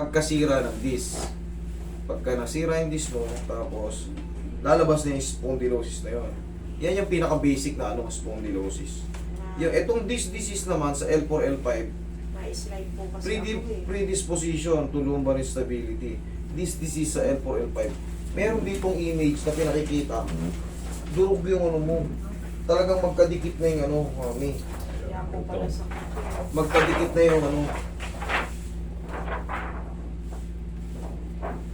pagkasira ng disc. Pagka nasira yung disc mo, tapos lalabas na yung spondylosis na yun. Yan yung pinaka-basic na ano, spondylosis. Yung itong disc disease naman sa L4, L5, Na-slide po kasi ako eh. predisposition to lumbar instability. This disease sa L4, L5. Meron ditong image na pinakikita. Durog yung ano mo. Talagang magkadikit na yung ano, mami. Kaya po pala sa Magkadikit na yung ano.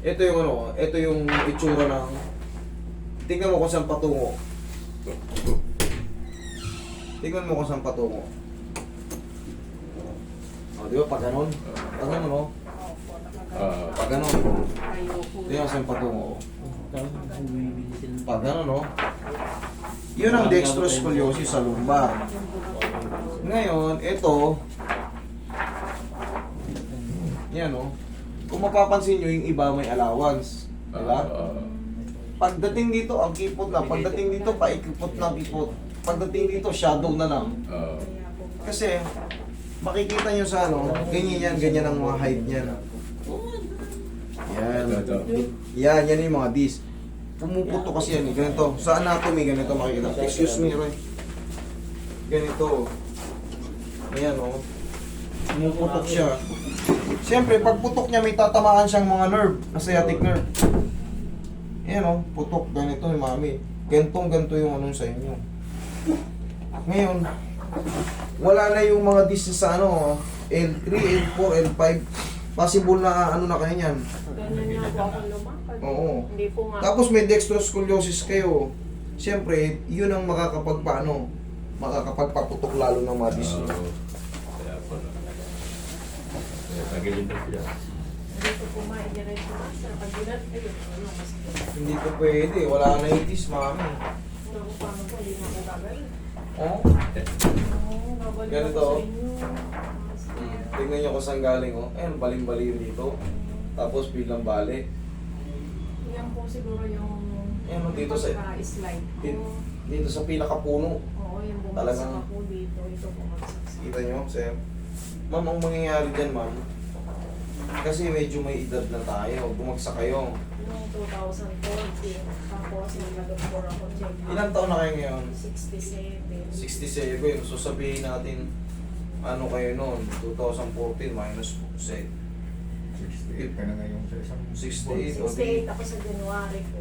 Ito yung ano, ito yung itsura ng Tingnan mo kung saan patungo. Tingnan mo kung saan patungo. O, di ba? Pag ganun. Pag ganun, no? Opo, Ah. Pag ganun. Di ba saan patungo? Pag ganun, no? Yun ang dextroscoliosis sa lumbar. Ngayon, ito, yan o. Kung mapapansin nyo, yung iba may allowance. Di ba? Ah, Pagdating dito, ang kipot na. Pagdating dito, paikipot na kipot. Pagdating dito, shadow na lang. Kasi, makikita nyo sa ano, ganyan yan, ganyan ang mga height niyan. Yan. Ito, ito. Yan, yan yung mga dis. Pumuputo kasi yan eh. Ganito. Sa anatomy, ganito makikita. Excuse me, Roy. Ganito. Ayan, oh. Pumuputok siya. Siyempre, pag putok niya, may tatamaan siyang mga nerve. na sciatic nerve. Ayan, oh. Putok. Ganito yung mami. Gantong ganito yung ano sa inyo. Ngayon, wala na yung mga dis sa ano, oh. L3, L4, L5. Possible na ano na kayo niyan. Ganyan nga po ako lumakad. Oo. Hindi po nga. Tapos may dextroscoliosis kayo. Siyempre, yun ang makakapagpaano, makakapagpaputok lalo ng mga disc. Tagilin na siya. Hindi ko po maidiretso master. Pag ginat, ayun, ano, mas Hindi ko pwede, wala na yung disc, mami. Naku, paano po, hindi na po gagawin. Oh, Oo, Ganito, ako oh. sa inyo. Master. tingnan nyo kung saan galing, oh. Ayun, baling-bali dito. Tapos biglang bali. Yan po siguro yung Yan, oh, dito sa- pagka-slide ko. Dito, sa pinakapuno. Oo, yung bumagsak Talagang- ako dito. Ito bumagsak sa Kita nyo, sir? Ma'am, ang mangyayari dyan, ma'am, kasi medyo may edad na tayo. Bumagsak kayo. Noong 2014, tapos nag-doktor ako check up. Ilang taon na kayo ngayon? 67. 67. So sabihin natin, ano kayo noon? 2014 minus 6. 68 ka na ngayon sa isang 68 o 68 ako sa January po.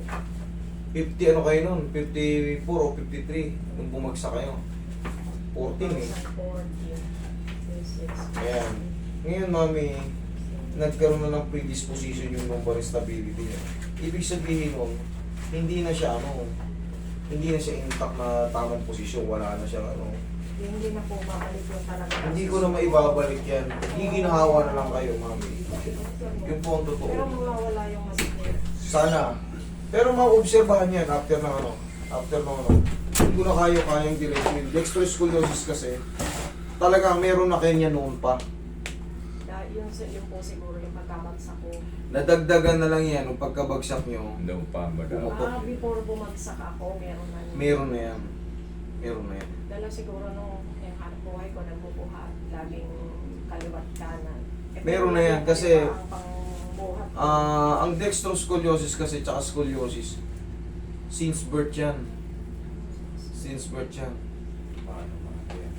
50 ano kayo noon? 54 o 53 nung bumagsak kayo. 14 eh. 2014. 36. Ayan. Ngayon mami, nagkaroon na ng predisposition yung lumbar stability niya. Ibig sabihin nun, hindi na siya ano, hindi na siya intact na tamang posisyon, wala na siya ano. Hindi na po babalik yung talaga. Hindi ko na maibabalik yan. Giginhawa na lang kayo, mami. Yun po ang totoo. Pero mawawala yung masakit. Sana. Pero maobserbahan yan after ng ano, after ng ano. Hindi ko na kayo kayang direct dextroscoliosis kasi talagang meron na kanya noon pa. Yun, sa- yun po siguro yung pagkabagsak ko. Nadagdagan na lang yan nung pagkabagsak nyo. Daw pa madami. Pumutok. Ah, before bumagsak ako, meron na. Meron na yan. Meron na yan. Dala siguro nung yung hanap buhay ko, nagbubuhat, laging kaliwat kanan. Eh, Meron na yan kasi, ang pangbuhat ko, Ah, ang dextroscoliosis kasi tsaka scoliosis since birth yan. Since birth yan. Paano mga yan?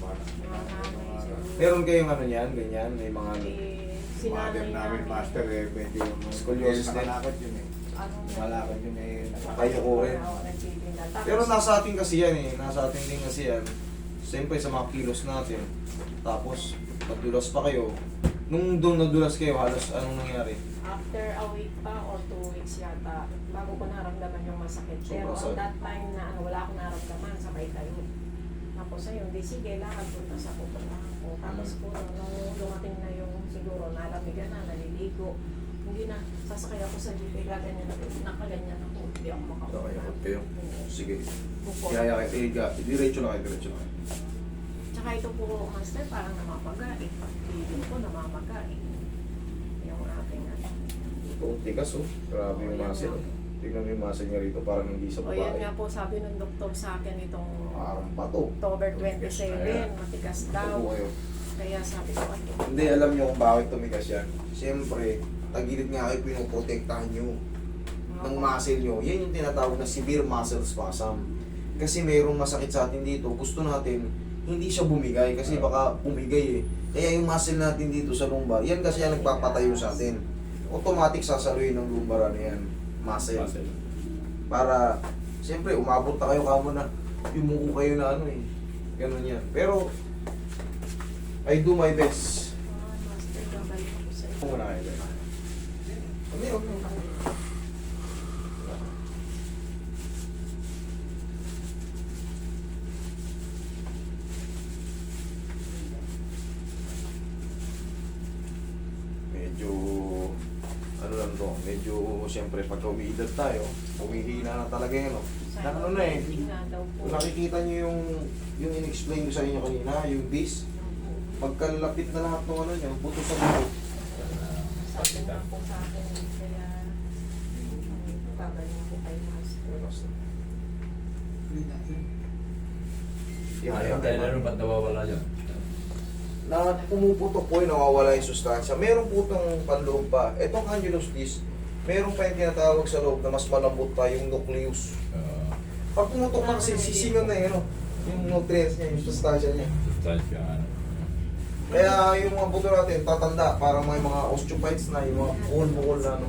Paano? nanganay siguro. Meron kayong ano yan, ganyan, may mga ano. Eh, Mother sinanay namin, master eh, medyo Scoliosis din. nakalakad yun eh. Ano, Malakad yun eh. Kayo ko rin. Oo, nagtitinda. Tapos, Pero nasa atin kasi yan eh, nasa atin din kasi yan. Siyempre sa mga kilos natin. Tapos, pagdulas pa kayo. Nung doon nadulas kayo, halos anong nangyari? After a week pa or two weeks yata, bago ko naramdaman yung masakit. Pero Sobrang at that time na ano, wala akong naramdaman, sabay tayo. Tapos ayun, di sige, lakad punta sa pupuntahan ko. Tapos Mm. po, nung dumating na yung siguro, nalamigan na, naliligo. Hindi na, sasakay ako sa jeep, eh, gaganyan ako, nakaganyan ako, hindi ako makaupo. Okay, okay kayo. Sige. Upo. Kaya kayo, eh, ga- diretso na kayo, diretso na kayo. Tsaka ito po, master, parang namamaga. Eh, pag tigil ko, namamaga. Eh. Yung ating ano. Ito, tigas oh. Grabe yung muscle. oh. Tingnan mo yung muscle niya rito, parang hindi sa O yan babae. nga po, sabi ng doktor sa akin itong Parang pato. October 27, matigas daw. Ito kayo. Kaya sabi ko, ano, Hindi, alam nyo kung bakit tumigas yan. Siyempre, tagilid nga kayo pinoprotektahan nyo ng muscle nyo. Yan yung tinatawag na severe muscle spasm. Kasi mayroong masakit sa atin dito. Gusto natin, hindi siya bumigay kasi baka bumigay eh. Kaya yung muscle natin dito sa lumbar, yan kasi ang nagpapatayo sa atin. Automatic sasaluhin ng lumbar ano yan, muscle. Muscle. Para, siyempre, umabot na kayo kamo na, yumuko kayo na ano eh. Ganun yan. Pero, I do my best. ah, master, babalik ako sa iyo. Kung na kayo. Ano yun? Medyo ano lang to, medyo siyempre pag umiidad tayo, humihina na talaga yun. No? Ano ko, na eh. po. Kung nakikita nyo yung yung in-explain ko sa inyo kanina, yung bis, pagkalapit na lahat ng ano nyo, buto sa buto. Sabi nga po sa akin, kaya babalik ko kay master. Ihaya Dahil ano ba't nawawala yan? Na pumuputok po yung nawawala yung sustansya. Meron po itong panloob pa. Itong annulus disc, meron pa yung tinatawag sa loob na mas malambot pa yung nucleus. Uh, Pag pumutok na kasi, sisingon na yun, yung nutrients niya, yung sustansya niya. sustansya, ano. Kaya yung mga buto natin, tatanda, parang may mga osteophytes na, yung mga bukol-bukol na, ano.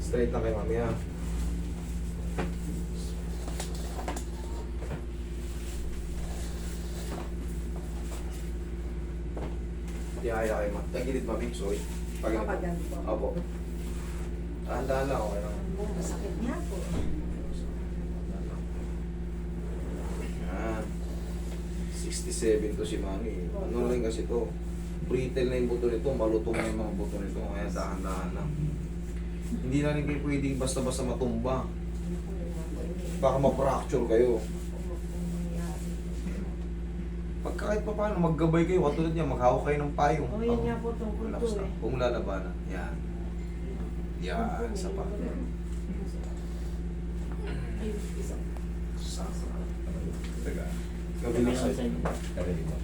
Straight na kay mami, kaya kayo, ma. Tagilid, mami, sorry. Pag Kapag ganito. Opo. Tahan-tahan lang, okay lang. Ang masakit niya po. Yan. 67 to si Mami. Ano rin kasi to. Brittle na yung buto nito, malutong na yung mga buto nito. Kaya dahan-dahan lang. Hindi na rin kayo pwedeng basta-basta matumba. Baka ma-fracture kayo. Pag kahit pa paano, maggabay kayo, katulad niya, maghawak kayo ng payong. Oh, yun nga po tungkol Relax to na. eh. Kung lalabanan. Yan. Yan, sa pa. Ay, isa. Sa Taga, Gabi sa karinig mo.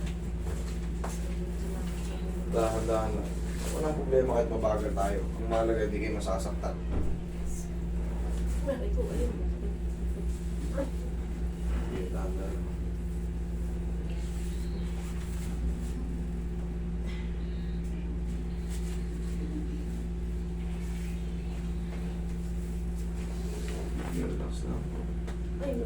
Dahan-dahan lang. Walang problema kahit mabagal tayo. Ang mahalaga, hindi kayo masasaktan. Mari ko, ayun. Sige, dahan-dahan lang. Relax lang. Ay, wait. Isa pa. Ayan,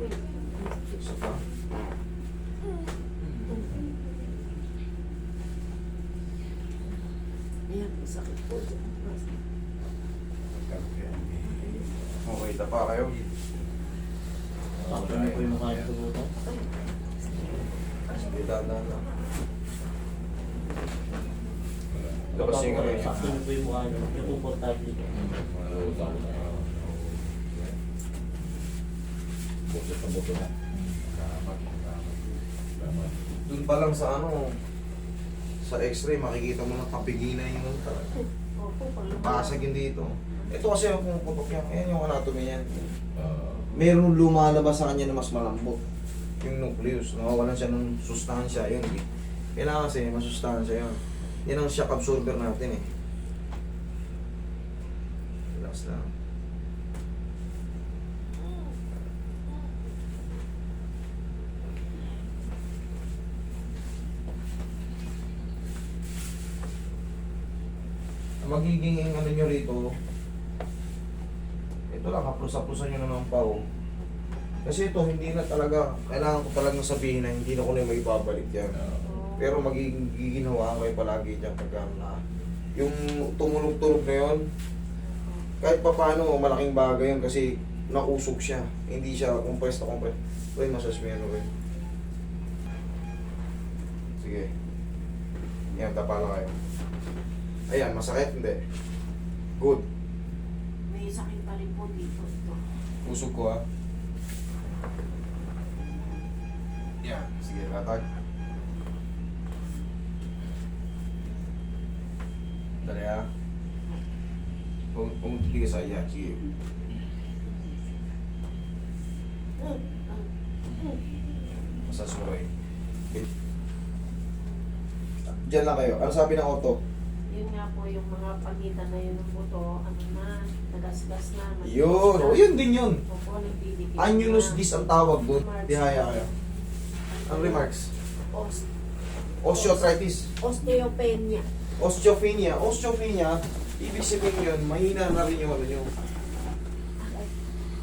masakit po. Okay, tapa kayo. Sakto niyo po yung mukha niyo po. Sige. Wala. Labas yung kamay. Niyo po yung mukha. Yung komportable po. Wala utang na. Buto sa buto na. Salamat, salamat. Salamat. Doon pa lang sa ano, sa x-ray, makikita mo na kapigina yung pang basag yun dito. Ito kasi yung pumuputok yan. Ayan yung anatomy yan. Ah, Merong lumalabas sa kanya na mas malambot. Yung nucleus. Nawawalan siya ng sustansya. Yun. Kailangan kasi masustansya yun. Yan ang shock absorber natin eh. Relax lang. Magiging ano nyo rito, ito lang, haplos-haplosan nyo na ng pao. Kasi ito, hindi na talaga, kailangan ko talagang sabihin na hindi na ko na may babalik yan. Pero magiging ginawa kayo palagi dyan pagka na. Yung tumunog-tunog na yun, kahit pa paano, malaking bagay yun kasi nausog siya. Hindi siya compressed na compressed. Uy, massage mo yan, uy. Sige. Yan, tapa kayo. Ayan, masakit, hindi. Good. May sakit pa rin po dito. Ito. Usog ko ha. Yan. Sige, latag. Dali ha. Kung, kung titigil sa iya, sige. Masas mo rin. Diyan lang kayo. Ano sabi ng auto? Yun nga po yung mga pagitan na yun ng buto, ano na, nagasgas na. matigas Yun. na. O, yun din yun. Opo, nagdidikit Annulus dis ang tawag doon. Remarks. Tihaya kayo. Ang remarks? Os- Osteoarthritis. osteopenia. Osteopenia. Osteopenia, ibig sabihin yun, mahina na rin yung ano nyo.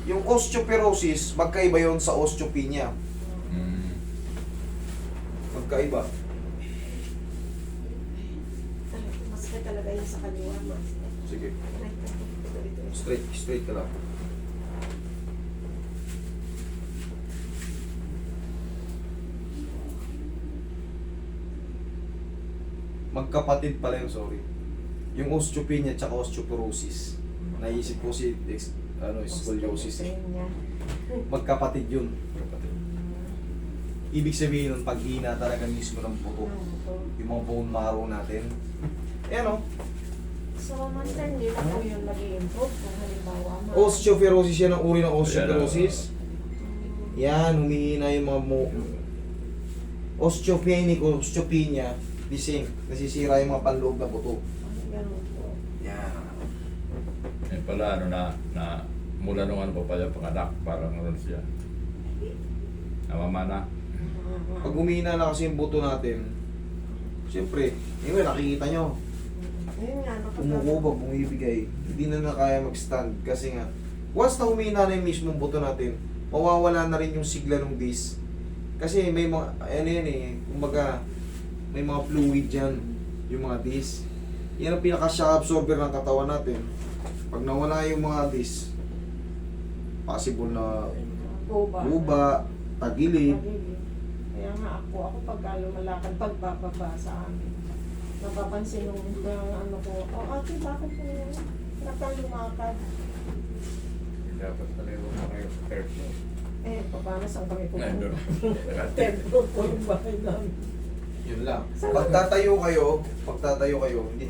Yung osteoporosis, magkaiba yon sa osteopenia. Mm. Magkaiba. Mas ka talaga yun sa kaliwa, mas. Sige. Straight, straight ka lang. Magkapatid pala yun, sorry. Yung osteopenia at osteoporosis. Naisip ko si ex, ano, scoliosis eh. Magkapatid yun. Kapatid. Ibig sabihin nun, paghina talaga mismo ng buto. Yung mga bone marrow natin. Ayan o. So, master, hindi na po yun mag-i-improve kung halimbawa ma... Osteoporosis yan ang uri ng osteoporosis. Yan, humihina yung mga mo... Osteopenic o osteopenia, the same. Nasisira yung mga panloob na buto. Ganun po. Yan. Eh pala, ano na, na mula nung ano pa pala panganak, parang ano siya. Namamana. Pag humihina na kasi yung buto natin, siyempre, yun nakikita nyo, Yun nga, umukuba, bumibigay. Hindi na na kaya mag-stand kasi nga, once na humihina na yung mismong buto natin, mawawala na rin yung sigla ng disc. Kasi may mga, ano yan eh, kumbaga, may mga fluid dyan, yung mga disc. Yan ang pinaka-shock absorber ng katawan natin. Pag nawala yung mga disc, possible na Guba. guba, tagilid, Pagilid. Kaya nga ako, ako pagka lumalakad, pagbababa sa amin. Napapansin nung yung ano ko, oh ate, bakit po nakalumakad? Dapat pala yung mga third floor. Eh, paano saan kami pupunta? Tempo po yung bahay namin. yun lang. Pagtatayo kayo, pagtatayo kayo, hindi,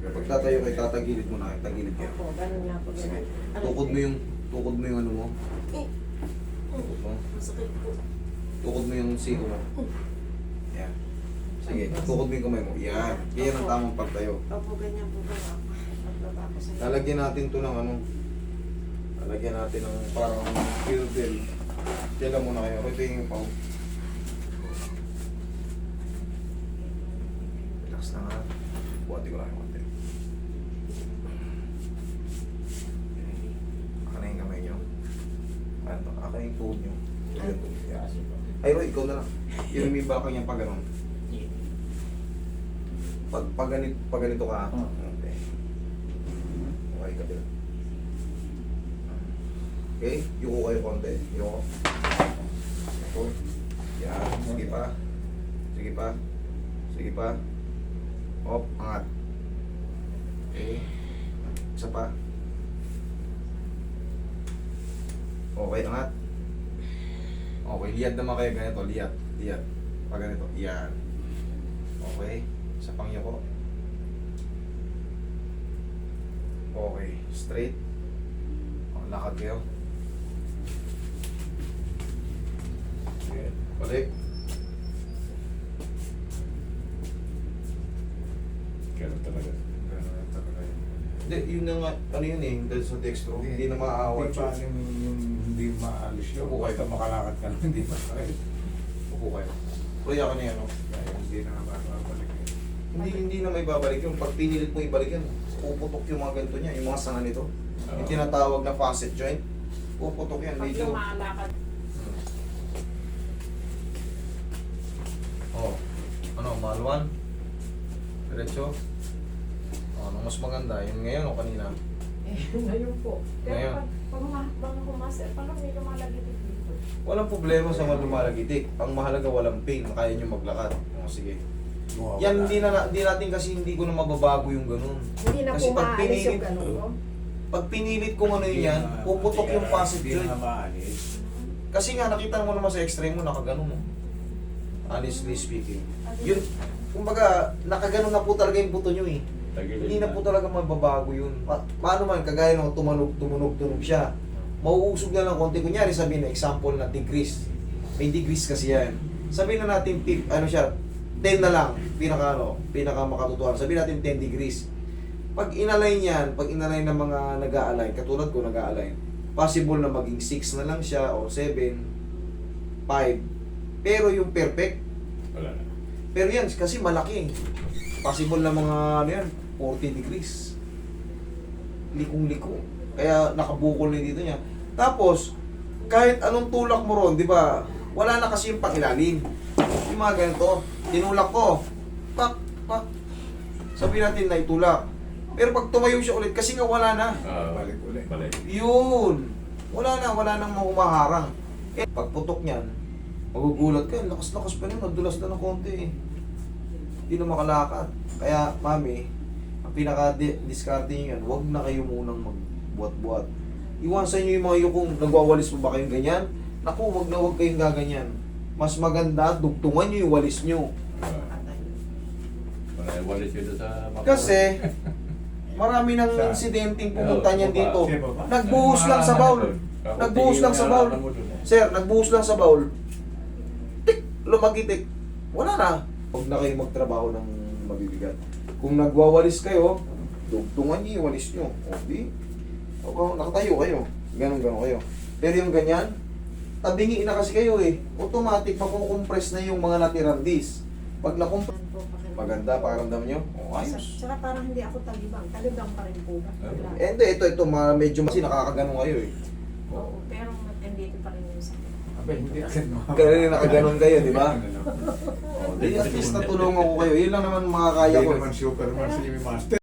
pagtatayo kayo, tatagilid mo na, tagilid kayo. Opo, ganun nga po. Sige. ganun. Tukod mo yung, tukod mo yung ano mo. Eh, Tukod mo. Masakit po. Tukod mo yung siko mo. Sige, mo yung kamay mo. Yan. Yan ang tamang pagtayo. Opo, ganyan po ba ako? Pagbaba ko sa Lalagyan natin to ng ano. Lalagyan natin ng parang filbel. Tila muna kayo. Ito yung pao. Relax na nga. Buhati ko lang yung konti. Aka na yung kamay nyo. Ano? Aka yung tuhod nyo. Ito yung tuhod. Yan. Ay, Roy, ikaw na lang. Yung may bakang niya pag ganun. Pag, pag, ganito, pag ganito ka, Ah. okay. Okay, kabila. Okay, yuko kayo konti. Yuko. Ito. Yan. Sige pa. Sige pa. Sige pa. Hop, angat. Okay. Isa pa. Okay, angat. Okay, liyad naman kayo ganito. Liyad. Liyad. Pag ganito. Yan. Okay. Isa pang yuko. Okay. Straight. O, lakad kayo. Okay. Balik. Ganun talaga. Ganun talaga yun. Hindi, yun na nga, ano yun eh, dahil sa dextro, hindi na maaawat Hindi paano yung, yung hindi maalis yun. Upo kayo. Basta makalakad ka na, hindi masakit. Upo kayo. Kuya ka na yan, oh. Kaya hindi na. Hindi, hindi na may babalik yun. Pag pinilit mo ibalik yun, puputok yung mga ganito niya, yung mga sanga nito. Yung tinatawag na facet joint. Puputok yan, Pag medyo. lumalakad, Oh. Ano, maluan? Diretso? Oh, ano mas maganda? Yung ngayon o kanina? eh, ngayon po. Pero Ngayon. pag, pag uma- mga humaster, parang may lumalagitik dito. Walang problema sa mga lumalagitik. Ang mahalaga walang pain, kaya nyo maglakad. Oh, sige. Mawawala. Yan, hindi, na, hindi natin kasi hindi ko na mababago yung ganun. Hindi na Kasi po pag maalis yung pinilit- ganun, no? Pag pinilit kong ano yun yan, puputok yung Hindi joint. na maalis. Kasi nga, nakita mo naman sa extreme mo, nakaganon mo. Honestly speaking. Yun, kumbaga, nakaganon na po talaga yung buto nyo eh. Hindi na po talaga mababago yun. Pa paano man, kagaya nung tumunog, tumunog, tunog siya. Mauusog na lang konti. Kunyari sabihin na example na degrees. May degrees kasi yan. Sabihin na natin, pip, ano siya, 10 na lang, pinaka ano, pinaka makatotohanan. Sabihin natin 10 degrees. Pag inalign yan, pag inalign ng mga nag-a-align, katulad ko nag-a-align, possible na maging 6 na lang siya, o 7, 5. Pero yung perfect, Wala na. pero yan, kasi malaki. Possible na mga, ano yan, 40 degrees. Likong-liko. Kaya nakabukol na dito niya. Tapos, kahit anong tulak mo ron, di ba, wala na kasi yung pakilalim. Yung mga ganito, tinulak ko, pak, pak. Sabi natin na itulak. Pero pag tumayo siya ulit, kasi nga wala na. Ah, Balik ulit. Balik. Yun. Wala na, wala nang mahumaharang. Eh, pag putok niyan, magugulat ka, lakas-lakas pa rin, nadulas na ng konti eh. Hindi na makalakad. Kaya, mami, ang pinaka-discarte niyo yan, huwag na kayo munang magbuhat-buhat. Iwasan niyo yung mga yukong nagwawalis mo ba kayong ganyan? Naku, wag na wag kayong gaganyan. Mas maganda, dugtungan niyo yung walis niyo. Ah, Wala yung walis yun sa mga- Kasi, marami nang Sa- insidenteng pumunta niyan dito. Sa baba. Nagbuhos lang sa baul. Kapag Nagbuhos lang sa dun eh. Sir, nagbuhos lang sa baul. Tik! Lumagitik. Wala na. Huwag na kayo magtrabaho ng mabibigat. Kung nagwawalis kayo, dugtungan niyo yung walis niyo. O, di. Nakatayo kayo. Ganon, ganon kayo. Pero yung ganyan, tabingi na kasi kayo eh. Automatic, makukompress na yung mga natirang disc. Pag nakompress, maganda, pakiramdam nyo. O, ayos. Saka parang hindi ako talibang. Talibang pa rin po ba? Eh, hindi, ito, ito, mga medyo kasi nakakaganon kayo eh. Oo, pero andito pa rin yung sakit. Abe, hindi agad mo. Ganun nakaganon kayo, di ba? Ano, no? O, di, at least natulungan ko kayo. Yun lang naman mga kaya Hindi ko. eh. naman superman si Jimmy Master.